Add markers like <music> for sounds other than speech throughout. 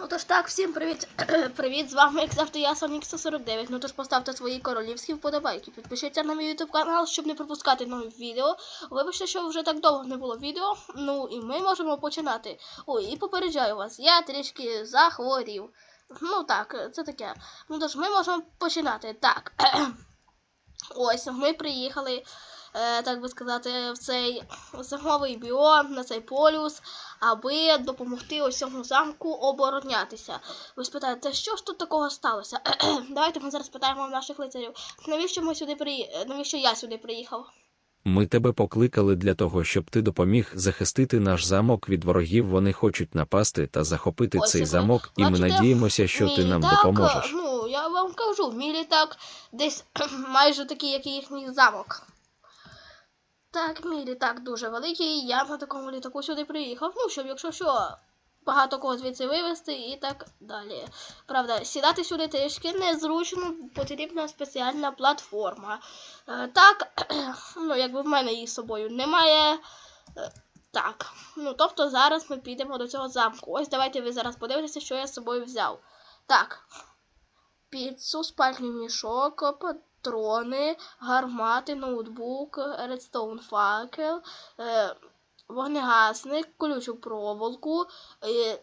Ну тож так, всім привіт. <clears throat> привіт, з вами, як завжди, я Сонік 149. Ну тож поставте свої королівські вподобайки. Підпишіться на мій YouTube канал, щоб не пропускати нові відео. Вибачте, що вже так довго не було відео. Ну і ми можемо починати. Ой, і попереджаю вас, я трішки захворів. Ну так, це таке. Ну тож ми можемо починати. Так. <clears throat> Ось ми приїхали, так би сказати, в цей зимовий біом, на цей полюс, аби допомогти ось цьому замку оборонятися. Ви спитаєте, що ж тут такого сталося? <clears throat> Давайте ми зараз питаємо наших лицарів. Навіщо ми сюди приї... Навіщо я сюди приїхав? Ми тебе покликали для того, щоб ти допоміг захистити наш замок від ворогів. Вони хочуть напасти та захопити Ось цей замок, і ми бачите, надіємося, що ти нам літак, допоможеш. Ну, я вам кажу, мій літак десь <clears throat> майже такий, як і їхній замок. Так, мій літак дуже великий, я на такому літаку сюди приїхав. Ну, щоб якщо що, багато кого звідси вивезти і так далі. Правда, сідати сюди трішки незручно, потрібна спеціальна платформа. Е, так, <clears throat> ну, якби в мене її з собою немає. Е, так, ну тобто зараз ми підемо до цього замку. Ось давайте ви зараз подивитеся, що я з собою взяв. Так. Піцу, спальний мішок, патрони, гармати, ноутбук, редстоун факел, е, вогнегасник, колючу проволоку, е,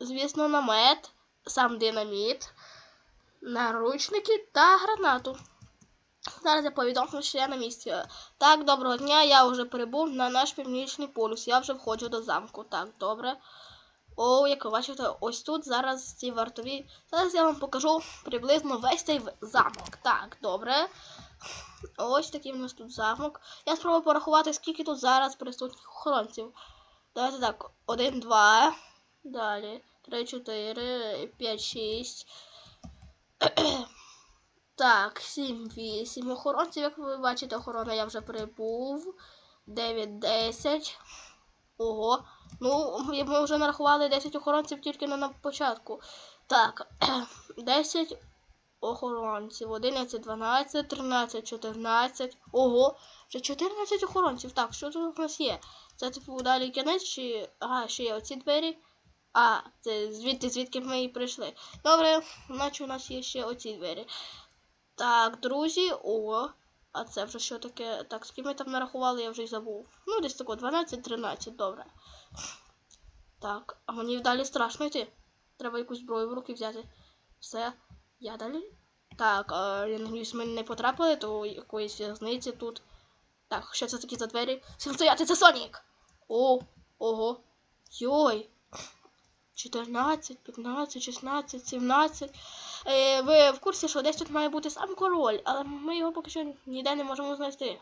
звісно, намет, сам динаміт, наручники та гранату. Зараз я повідомлю, що я на місці. Так, доброго дня, я вже прибув на наш північний полюс. Я вже входжу до замку. Так, добре. О, як ви бачите, ось тут зараз ці вартові. Зараз я вам покажу приблизно весь цей замок. Так, добре. Ось такий у нас тут замок. Я спробую порахувати, скільки тут зараз присутніх охоронців. Давайте так. Один, два. Далі. Три, чотири, п'ять, шість. <clears throat> Так, 7, 8 охоронців, як ви бачите, охорона я вже прибув. 9, 10. Ого. Ну, ми вже нарахували 10 охоронців тільки на початку. Так, <clears throat> 10 охоронців. 11, 12, 13, 14. Ого, вже 14 охоронців. Так, що тут у нас є? Це типу далі кінець чи. Ага, ще є оці двері. А, це звідти, звідки ми і прийшли. Добре, наче у нас є ще оці двері. Так, друзі, о, а це вже що таке? Так, ким ми там нарахували, я вже й забув. Ну, десь тако 12-13, добре. Так, а мені далі страшно йти. Треба якусь зброю в руки взяти. Все, я далі. Так, я надіюсь, ми не потрапили до якоїсь в'язниці тут. Так, що це такі за двері? Всім стояти, це Сонік! О, ого. Йой. 14, 15, 16, 17. Е, ви в курсі, що десь тут має бути сам король, але ми його поки що ніде не можемо знайти.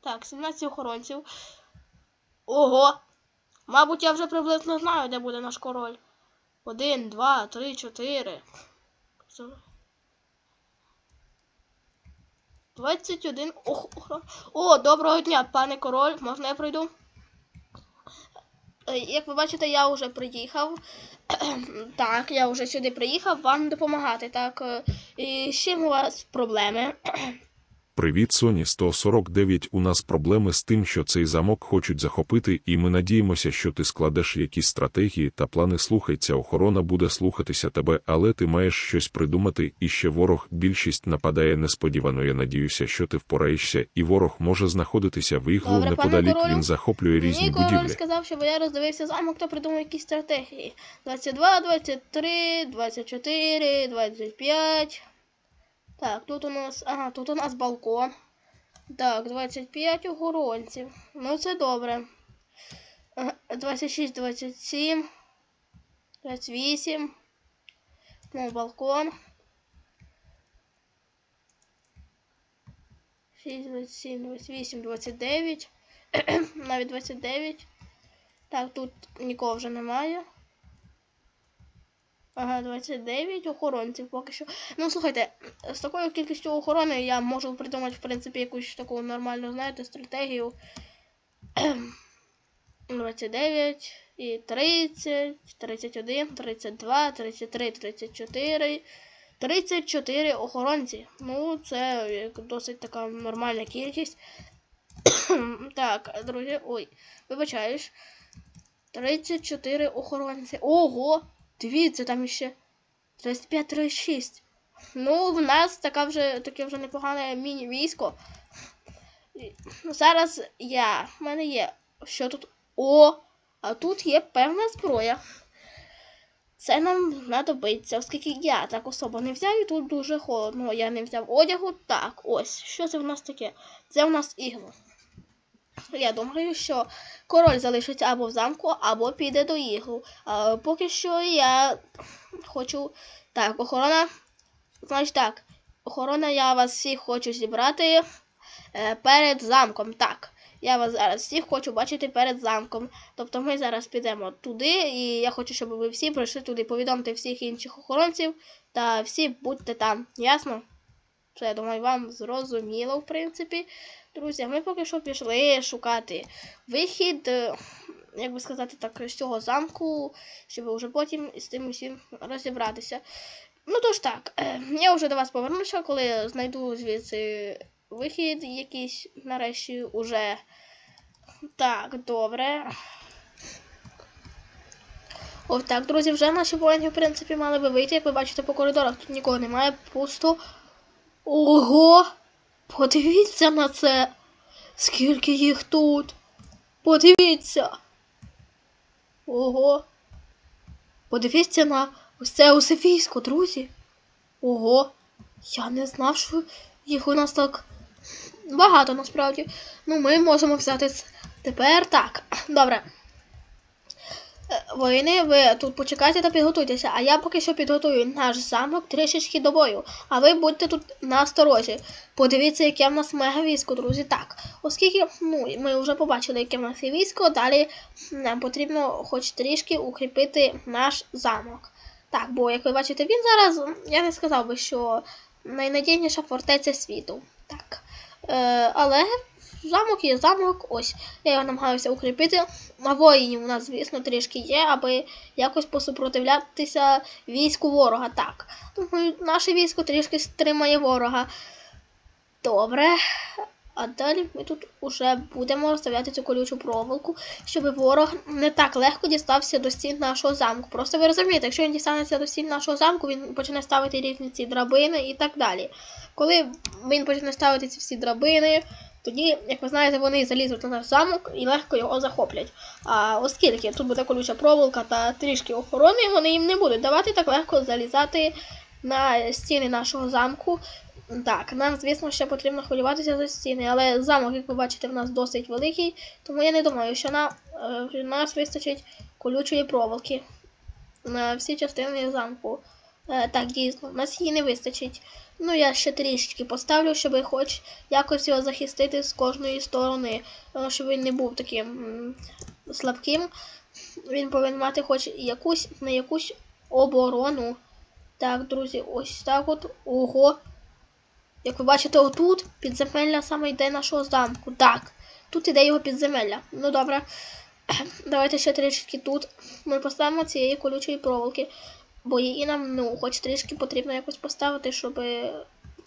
Так, 17 охоронців. Ого! Мабуть, я вже приблизно знаю, де буде наш король. Один, два, три, чотири. Двадцять один. Ох, ох. О, доброго дня, пане король. Можна я пройду? Е, Як ви бачите, я вже приїхав. <clears throat> Так, я вже сюди приїхав вам допомагати. Так, е, і з чим у вас проблеми? <clears throat> Привіт, Соні 149. У нас проблеми з тим, що цей замок хочуть захопити, і ми надіємося, що ти складеш якісь стратегії та плани. Слухай, ця охорона буде слухатися тебе, але ти маєш щось придумати. І ще ворог більшість нападає несподівано. Я надіюся, що ти впораєшся, і ворог може знаходитися в іглу Добре, неподалік. Він захоплює різні Мені король будівлі. сказав, щоб я роздивився замок та придумав якісь стратегії. 22, 23, 24, 25. Так, тут у нас. Ага, тут у нас балкон. Так, 25 огоронців. Ну, це добре. 26, 27, 28. Ну, балкон. 6, 27, 28, 29. Навіть 29. Так, тут нікого вже немає. Ага, 29 охоронців поки що. Ну, слухайте, з такою кількістю охорони я можу придумати, в принципі, якусь таку нормальну, знаєте, стратегію. 29 і 30, 31, 32, 33, 34. 34 охоронці. Ну, це досить така нормальна кількість. так, друзі, ой, вибачаюсь. 34 охоронці. Ого! Дивіться, там іще 35-36. Ну, в нас така вже, таке вже непогане міні-військо. Зараз я. В мене є. Що тут? О! А тут є певна зброя. Це нам знадобиться, оскільки я так особо не взяв, і тут дуже холодно. Я не взяв одягу. Так, ось. Що це в нас таке? Це в нас ігло. Я думаю, що король залишиться або в замку, або піде до іглу. А, поки що я хочу. Так, охорона. Значить так, охорона, я вас всіх хочу зібрати е, перед замком. Так. Я вас зараз всіх хочу бачити перед замком. Тобто ми зараз підемо туди, і я хочу, щоб ви всі прийшли туди, повідомте всіх інших охоронців та всі будьте там. Ясно? Це, я думаю, вам зрозуміло, в принципі. Друзі, ми поки що пішли шукати вихід, е, як би сказати так, з цього замку, щоб вже потім з тим усім розібратися. Ну тож так, е, я вже до вас повернуся, коли знайду звідси вихід якийсь нарешті уже. Так, добре. Ось так, друзі, вже наші воїни, в принципі, мали би вийти, як ви бачите по коридорах. Тут нікого немає, пусто. Ого! Подивіться на це! Скільки їх тут! Подивіться! Ого! Подивіться на ось це усе військо, друзі! Ого! Я не знав, що їх у нас так багато насправді. Ну, ми можемо взяти це. Тепер так. Добре. Воїни, ви тут почекайте та підготуйтеся, а я поки що підготую наш замок трішечки до бою. А ви будьте тут на сторожі. Подивіться, яке в нас мега військо, друзі. Так, оскільки ну, ми вже побачили, яке в нас є військо, далі нам потрібно хоч трішки укріпити наш замок. Так, бо як ви бачите, він зараз, я не сказав би, що найнадійніша фортеця світу. Так. Е, але замок є замок, ось. Я його намагаюся укріпити. А воїнів у нас, звісно, трішки є, аби якось посупротивлятися війську ворога. Так. Думаю, наше військо трішки стримає ворога. Добре. А далі ми тут уже будемо розставляти цю колючу проволоку, щоб ворог не так легко дістався до стін нашого замку. Просто ви розумієте, якщо він дістанеться до стін нашого замку, він почне ставити різні ці драбини і так далі. Коли він почне ставити ці всі драбини, тоді, як ви знаєте, вони залізуть на наш замок і легко його захоплять. А оскільки тут буде колюча проволока та трішки охорони, вони їм не будуть давати так легко залізати на стіни нашого замку. Так, нам, звісно, ще потрібно хвилюватися за стіни, але замок, як ви бачите, в нас досить великий, тому я не думаю, що на, е, нас вистачить колючої проволоки на всі частини замку. Е, так, дійсно, нас її не вистачить. Ну, я ще трішечки поставлю, щоб хоч якось його захистити з кожної сторони, е, щоб він не був таким слабким. Він повинен мати хоч якусь не якусь оборону. Так, друзі, ось так от. Ого. Як ви бачите, отут підземелля саме йде нашого замку. Так, тут іде його підземелля. Ну добре. <clears throat> Давайте ще трішки тут. Ми поставимо цієї колючої проволоки. Бо її нам, ну, хоч трішки потрібно якось поставити, щоб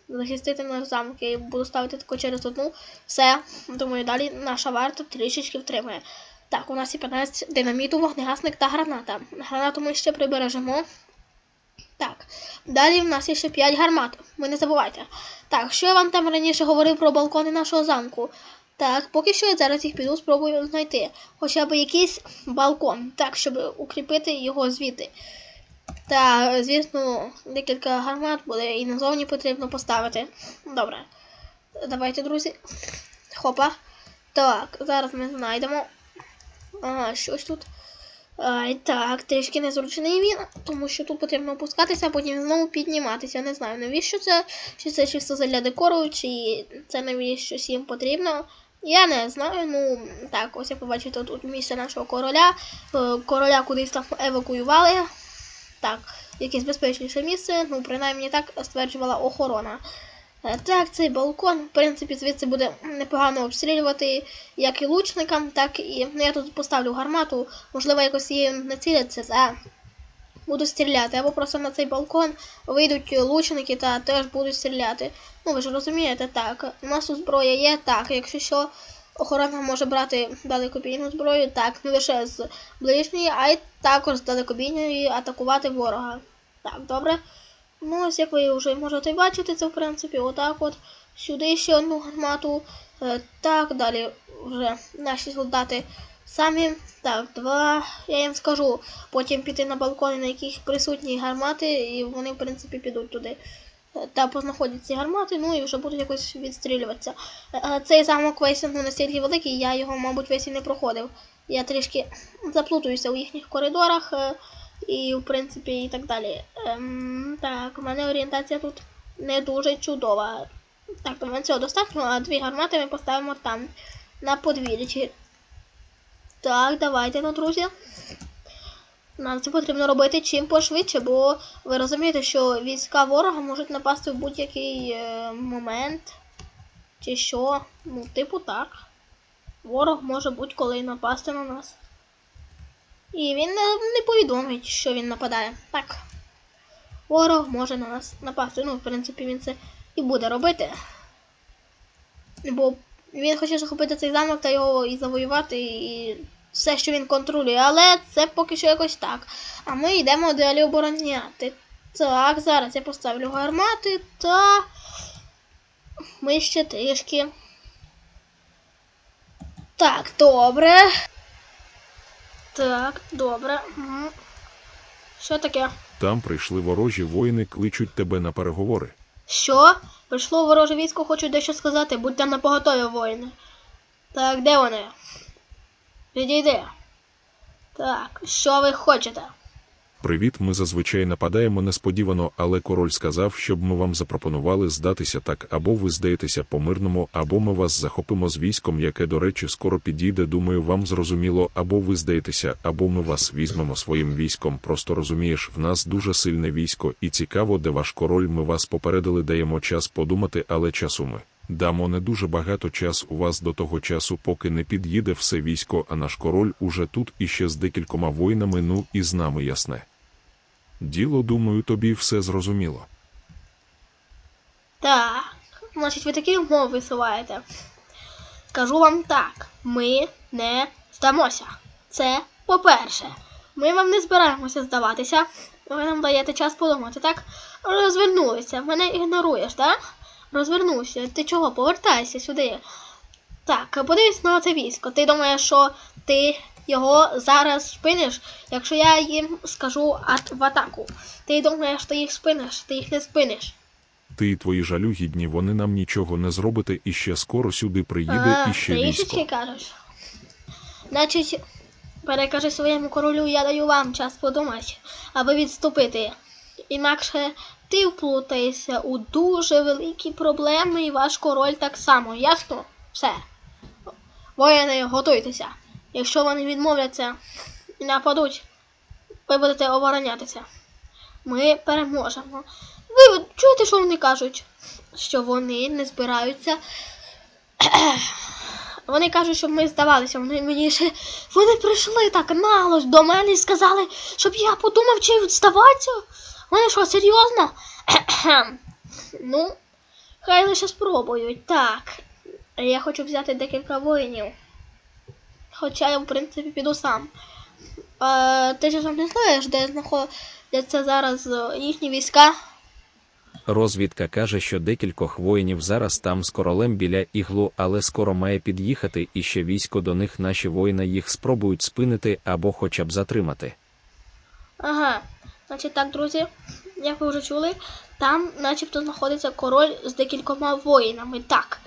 захистити наш замок. Я буду ставити тако через одну. Все. Думаю, далі наша варта трішечки втримає. Так, у нас є 15 динаміту, вогнегасник та граната. Гранату ми ще прибережемо. Так, далі в нас є ще 5 гармат. Ви не забувайте. Так, що я вам там раніше говорив про балкони нашого замку? Так, поки що я зараз їх піду спробую знайти. Хоча б якийсь балкон, так, щоб укріпити його звідти. Та, звісно, декілька гармат буде і назовні потрібно поставити. Добре. Давайте, друзі. Хопа. Так, зараз ми знайдемо. Ага, щось тут. Ай, так, трішки незручний він, тому що тут потрібно опускатися, а потім знову підніматися. Не знаю, навіщо це, чи це чисто для декору, чи це навіщо їм потрібно. Я не знаю. Ну так, ось як ви бачите, тут місце нашого короля. Е, Короля кудись там евакуювали. Так, якесь безпечніше місце, ну, принаймні так стверджувала охорона. Е, Так, цей балкон, в принципі, звідси буде непогано обстрілювати як і лучникам, так і. Ну, я тут поставлю гармату, можливо, якось її націляться, та будуть стріляти. Або просто на цей балкон вийдуть лучники та теж будуть стріляти. Ну, ви ж розумієте, так. У нас тут зброя є, так, якщо що. Охорона може брати далекобійну зброю, так, не лише з ближньої, а й також з далекобійної атакувати ворога. Так, добре. Ну, ось як ви вже можете бачити, це в принципі отак от. Сюди ще одну гармату. Е, так, далі вже наші солдати самі. Так, два. Я їм скажу. Потім піти на балкони, на яких присутні гармати, і вони, в принципі, підуть туди. Та познаходять гармати, ну і вже будуть якось відстрілюватися. Е, е, Цей замок весь ну, настільки великий, я його, мабуть, весь і не проходив. Я трішки заплутуюся у їхніх коридорах е, і, в принципі, і так далі. Ем, так, у мене орієнтація тут не дуже чудова. Так, у мене цього достатньо, а дві гармати ми поставимо там, на подвір'ї. Так, давайте, ну, друзі. Нам це потрібно робити чим пошвидше, бо ви розумієте, що війська ворога можуть напасти в будь-який е, момент. Чи що? Ну, типу так. Ворог може будь-коли напасти на нас. І він не, не повідомить, що він нападає. Так. Ворог може на нас напасти. Ну, в принципі, він це і буде робити. Бо він хоче захопити цей замок та його і завоювати, і все, що він контролює. Але це поки що якось так. А ми йдемо далі обороняти. Так, зараз я поставлю гармати та. Ми ще трішки. Так, добре. Так, добре. Мгм. Що таке? Там прийшли ворожі воїни, кличуть тебе на переговори. Що? Прийшло вороже військо, хочу дещо сказати, будьте на поготові, воїни. Так, де вони? Підійди. Так, що ви хочете? Привіт, ми зазвичай нападаємо несподівано, але король сказав, щоб ми вам запропонували здатися так, або ви здаєтеся по-мирному, або ми вас захопимо з військом, яке, до речі, скоро підійде. Думаю, вам зрозуміло, або ви здаєтеся, або ми вас візьмемо своїм військом. Просто розумієш, в нас дуже сильне військо, і цікаво, де ваш король. Ми вас попередили, даємо час подумати, але часу ми. Дамо не дуже багато час у вас до того часу, поки не під'їде все військо, а наш король уже тут іще з декількома воїнами, ну і з нами ясне. Діло, думаю, тобі все зрозуміло. Так, значить, ви такі умови висуваєте. Скажу вам так, ми не здамося. Це по-перше. Ми вам не збираємося здаватися. Ви нам даєте час подумати, так? Розвернулися. Мене ігноруєш, так? Розвернувся. Ти чого? Повертайся сюди. Так, подивись на це військо. Ти думаєш, що ти його зараз спиниш, якщо я їм скажу в атаку. Ти думаєш, ти їх спиниш, ти їх не спиниш. Ти і твої жалюгідні, вони нам нічого не зробите, і ще скоро сюди приїде А, іще трішечки військо. кажеш. Значить, перекажи своєму королю, я даю вам час подумати, аби відступити. Інакше ти вплутаєшся у дуже великі проблеми, і ваш король так само. Ясно? Все. Воїни, готуйтеся. Якщо вони відмовляться і нападуть, ви будете оборонятися. Ми переможемо. Ви чуєте, що вони кажуть? Що вони не збираються <clears throat> вони кажуть, щоб ми здавалися. Вони мені ще. Вони прийшли так нагло до мене і сказали, щоб я подумав, чи здаватися. Вони що, серйозно? <coughs> ну, хай лише спробують. Так. Я хочу взяти декілька воїнів. Хоча я, в принципі, піду сам. Е, ти ж сам не знаєш, де знаходяться зараз е, їхні війська? Розвідка каже, що декількох воїнів зараз там з королем біля іглу, але скоро має під'їхати і ще військо до них наші воїни їх спробують спинити або хоча б затримати. Ага, значить так, друзі, як ви вже чули, там начебто знаходиться король з декількома воїнами. Так,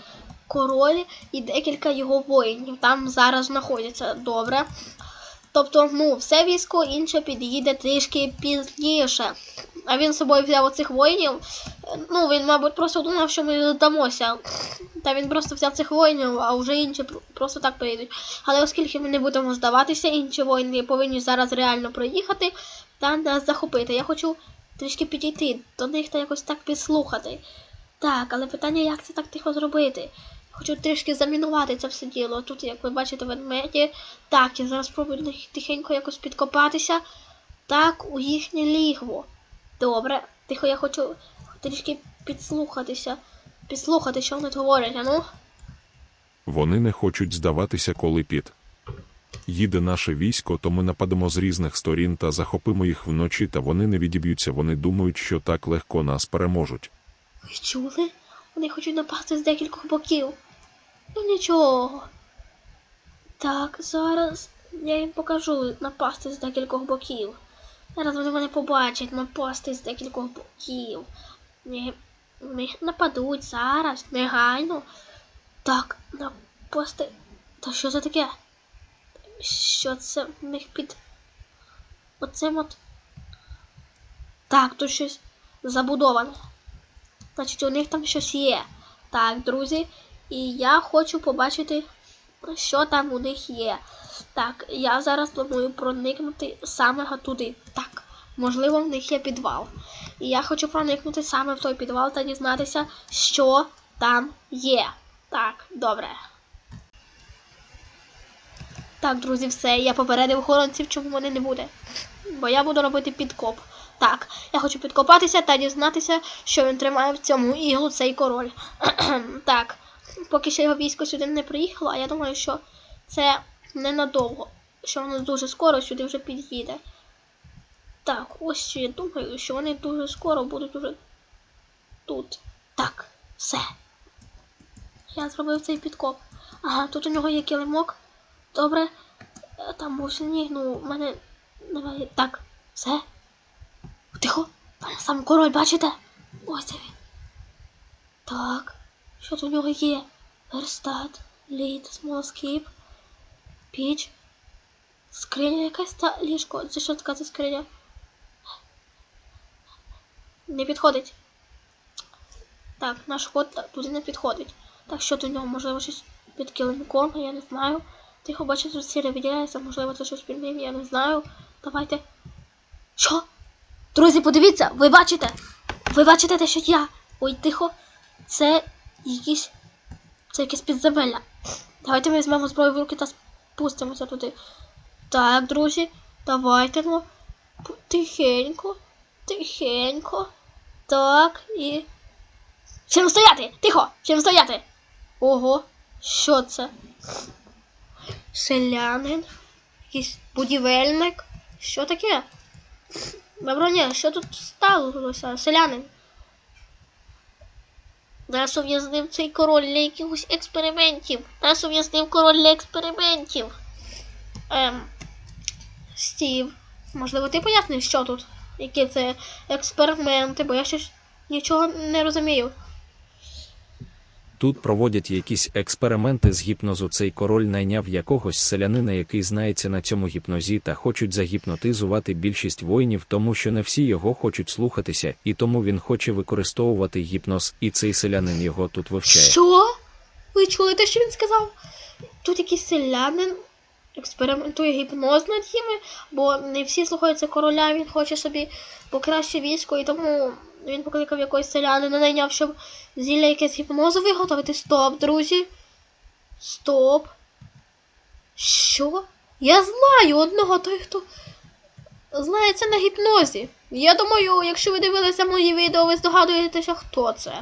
король і декілька його воїнів там зараз знаходяться. Добре. Тобто, ну, все військо інше під'їде трішки пізніше. А він з собою взяв оцих воїнів. Ну, він, мабуть, просто думав, що ми здамося. Та він просто взяв цих воїнів, а вже інші просто так приїдуть. Але оскільки ми не будемо здаватися, інші воїни повинні зараз реально проїхати та нас захопити. Я хочу трішки підійти до них та якось так підслухати. Так, але питання, як це так тихо зробити? Хочу трішки замінувати це все діло. Тут, як ви бачите, ведмеді. Так, я зараз спробую тихенько якось підкопатися. Так, у їхнє лігво. Добре, тихо, я хочу трішки підслухатися. Підслухати, що вони говорять, а ну. Вони не хочуть здаватися, коли під. Їде наше військо, то ми нападемо з різних сторін та захопимо їх вночі, та вони не відіб'ються. Вони думають, що так легко нас переможуть. Ви чули? Вони хочуть напасти з декількох боків. Ну нічого. Так, зараз я їм покажу напасти з декількох боків. Зараз вони мене побачать напасти з декількох боків. Ні, вони нападуть зараз, негайно. Так, напасти. Та що це таке? Що це них під. Оцим от. Так, тут щось забудоване. Значить, у них там щось є. Так, друзі. І я хочу побачити, що там у них є. Так, я зараз планую проникнути саме туди. Так, можливо, в них є підвал. І я хочу проникнути саме в той підвал та дізнатися, що там є. Так, добре. Так, друзі, все. Я попередив охоронців, чому мене не буде. Бо я буду робити підкоп. Так, я хочу підкопатися та дізнатися, що він тримає в цьому іглу цей король. <clears throat> так, поки ще його військо сюди не приїхало, а я думаю, що це ненадовго. Що воно дуже скоро сюди вже під'їде. Так, ось що я думаю, що вони дуже скоро будуть уже тут. Так, все. Я зробив цей підкоп. Ага, тут у нього є килимок. Добре. Е, Там був сніг, ну, в мене немає. Так, все. Тихо, там сам король, бачите? Ось це він. Так, що тут у нього є? Верстат, лід, смолоскіп, піч, скриня якась та ліжко. Це що така за скриня? Не підходить. Так, наш ход туди не підходить. Так, що у нього, можливо, щось під килимком, я не знаю. Тихо, бачите, тут сіре виділяється, можливо, це щось під я не знаю. Давайте. Що? Друзі, подивіться, ви бачите? Ви бачите те, що я. Ой, тихо. Це якісь. Це якесь підземелля. Давайте ми візьмемо зброю в руки та спустимося туди. Так, друзі, давайте ну. Тихенько, тихенько. Так, і. Всім стояти! Тихо! Всім стояти! Ого, що це? Селянин? Якийсь будівельник? Що таке? Доброня, що тут сталося, селянин? Нас ув'язнив цей король для якихось експериментів. Нас ув'язнив король для експериментів. Ем. Стів. Можливо, ти поясниш, що тут? Які це експерименти, бо я ще нічого не розумію. Тут проводять якісь експерименти з гіпнозу. Цей король найняв якогось селянина, який знається на цьому гіпнозі, та хочуть загіпнотизувати більшість воїнів, тому що не всі його хочуть слухатися, і тому він хоче використовувати гіпноз, і цей селянин його тут вивчає. Що? Ви чули те, що він сказав? Тут якийсь селянин експериментує гіпноз над ними, бо не всі слухаються короля, він хоче собі покраще військо, і тому він покликав якогось селянина, найняв, щоб зілля якесь гіпнозу виготовити. Стоп, друзі. Стоп. Що? Я знаю одного той, хто знається на гіпнозі. Я думаю, якщо ви дивилися мої відео, ви здогадуєтеся, хто це.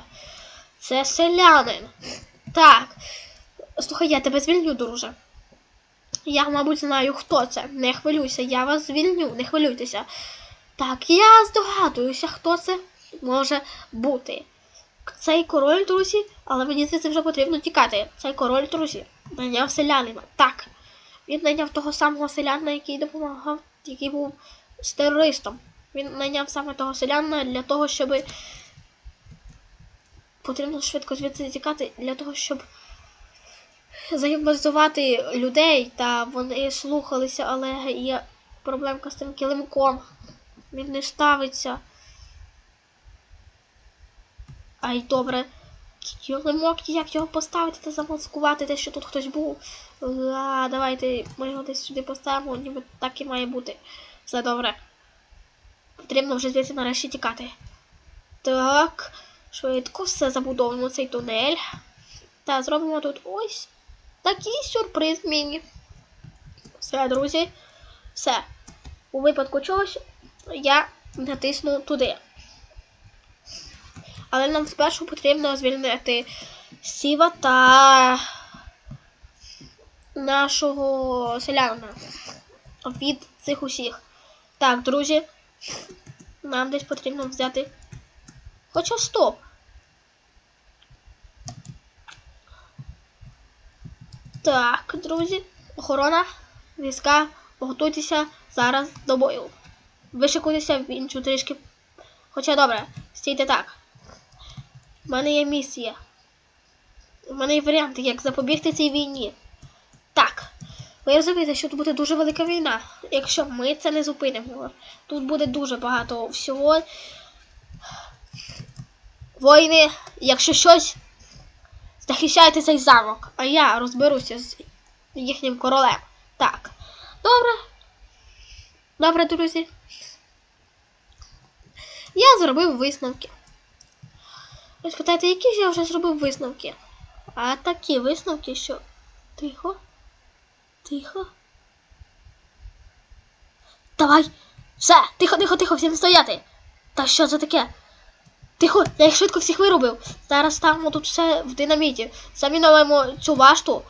Це селянин. Так. Слухай, я тебе звільню, друже. Я, мабуть, знаю, хто це. Не хвилюйся, я вас звільню, не хвилюйтеся. Так, я здогадуюся, хто це може бути. Цей король, друзі, але мені здається, вже потрібно тікати. Цей король, друзі, найняв селянина. Так. Він найняв того самого селянина, який допомагав, який був з терористом. Він найняв саме того селянина для того, щоб потрібно швидко звідси тікати для того, щоб загіпнотизувати людей, та вони слухалися, але є проблемка з тим килимком. Він не ставиться. Ай, добре. Килимок, як його поставити та замаскувати те, що тут хтось був. А, давайте ми його десь сюди поставимо, ніби так і має бути. Все добре. Потрібно вже звідси нарешті тікати. Так, швидко все забудовуємо цей тунель. Та зробимо тут ось такий сюрприз міні. Все, друзі. Все. У випадку чогось я натисну туди. Але нам спершу потрібно звільнити Сіва та нашого селянина від цих усіх. Так, друзі, нам десь потрібно взяти. Хоча стоп. Так, друзі, охорона, війська, готуйтеся зараз до бою. Вишикуйтеся в іншу трішки. Хоча добре, стійте так. У мене є місія. У мене є варіанти, як запобігти цій війні. Так. Ви розумієте, що тут буде дуже велика війна. Якщо ми це не зупинимо. Тут буде дуже багато всього. Воїни, якщо щось, захищайте цей замок, а я розберуся з їхнім королем. Так. Добре. Добре, друзі. Я зробив висновки. Ви спитаєте, які ж я вже зробив висновки? А такі висновки, що. Тихо. Тихо. Давай. Все, тихо, тихо, тихо, всім стояти. Та що це таке? Тихо, я їх швидко всіх виробив. Зараз ставимо тут все в динаміті. Замінуємо цю башту.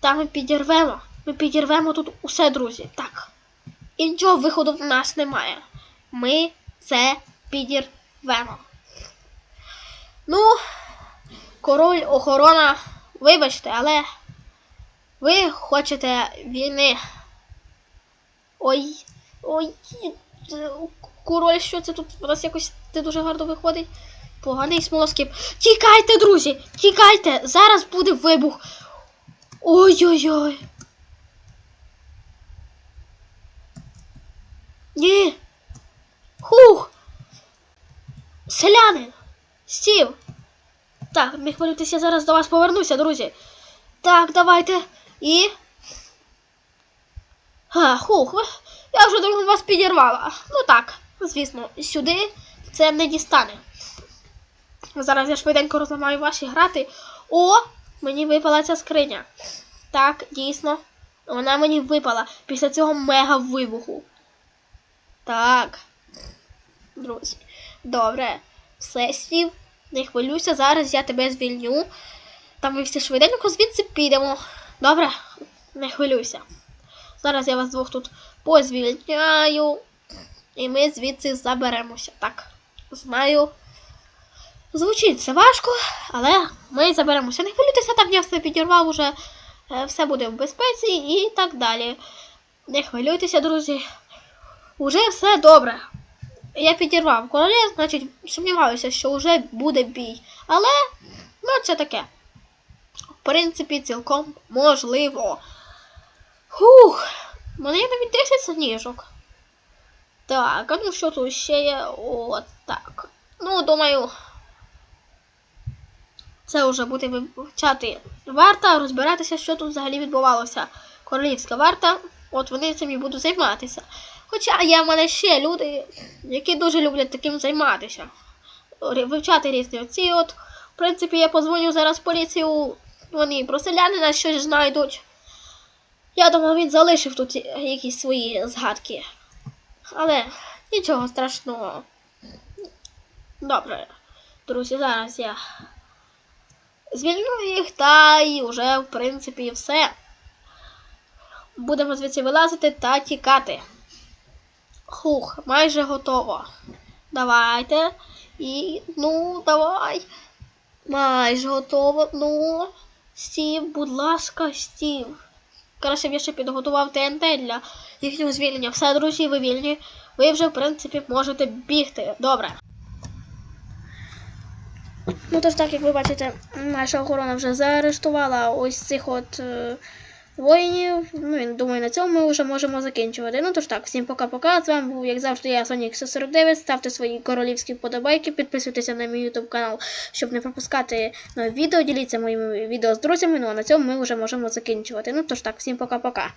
Та ми підірвемо. Ми підірвемо тут усе, друзі. Так. Іншого виходу в нас немає. Ми це підірвемо. Ну, король, охорона, вибачте, але ви хочете війни. Ой, ой, король, що це тут у нас якось не дуже гарно виходить. Поганий смолоскип. Тікайте, друзі! Тікайте! Зараз буде вибух. Ой-ой-ой. Ні. Хух. Селянин. Стів. Так, не хвилюйтеся, я зараз до вас повернуся, друзі. Так, давайте. І. А, хух, я вже думаю, вас підірвала. Ну так, звісно, сюди це не дістане. Зараз я швиденько розламаю ваші грати. О! Мені випала ця скриня. Так, дійсно. Вона мені випала після цього мега вибуху. Так. Друзі. Добре. Все, сів. Не хвилюйся, зараз я тебе звільню. Та ми всі швиденько звідси підемо. Добре? Не хвилюйся. Зараз я вас двох тут позвільняю. І ми звідси заберемося. Так, знаю. Звучить це важко, але ми заберемося. Не хвилюйтеся, там я все підірвав уже. Е, Все буде в безпеці і так далі. Не хвилюйтеся, друзі. Уже все добре. Я підірвав короля, значить, сумніваюся, що вже буде бій. Але, ну, це таке. В принципі, цілком можливо. Хух, мене є навіть 10 сніжок. Так, а ну що тут ще є? От так. Ну, думаю. Це вже буде вивчати варта, розбиратися, що тут взагалі відбувалося. Королівська варта, от вони цим і будуть займатися. Хоча є в мене ще люди, які дуже люблять таким займатися. Вивчати різні оці от. В принципі, я позвоню зараз поліцію, вони про селянина щось знайдуть. Я думаю, він залишив тут якісь свої згадки. Але нічого страшного. Добре, друзі, зараз я звільню їх та й уже, в принципі, все. Будемо звідси вилазити та тікати. Хух, майже готово. Давайте. І ну, давай. Майже готово. Ну, Стів, будь ласка, Стів. Краще б я ще підготував ТНТ для їхнього звільнення. Все, друзі, ви вільні. Ви вже, в принципі, можете бігти. Добре. Ну, тож так, як ви бачите, наша охорона вже заарештувала ось цих от е, воїнів. Ну, думаю, на цьому ми вже можемо закінчувати. Ну тож так, всім пока-пока. З вами був, як завжди, я Сонік 149. Ставте свої королівські вподобайки, підписуйтеся на мій YouTube канал, щоб не пропускати нові відео. Діліться моїми відео з друзями. Ну а на цьому ми вже можемо закінчувати. Ну тож так, всім пока-пока.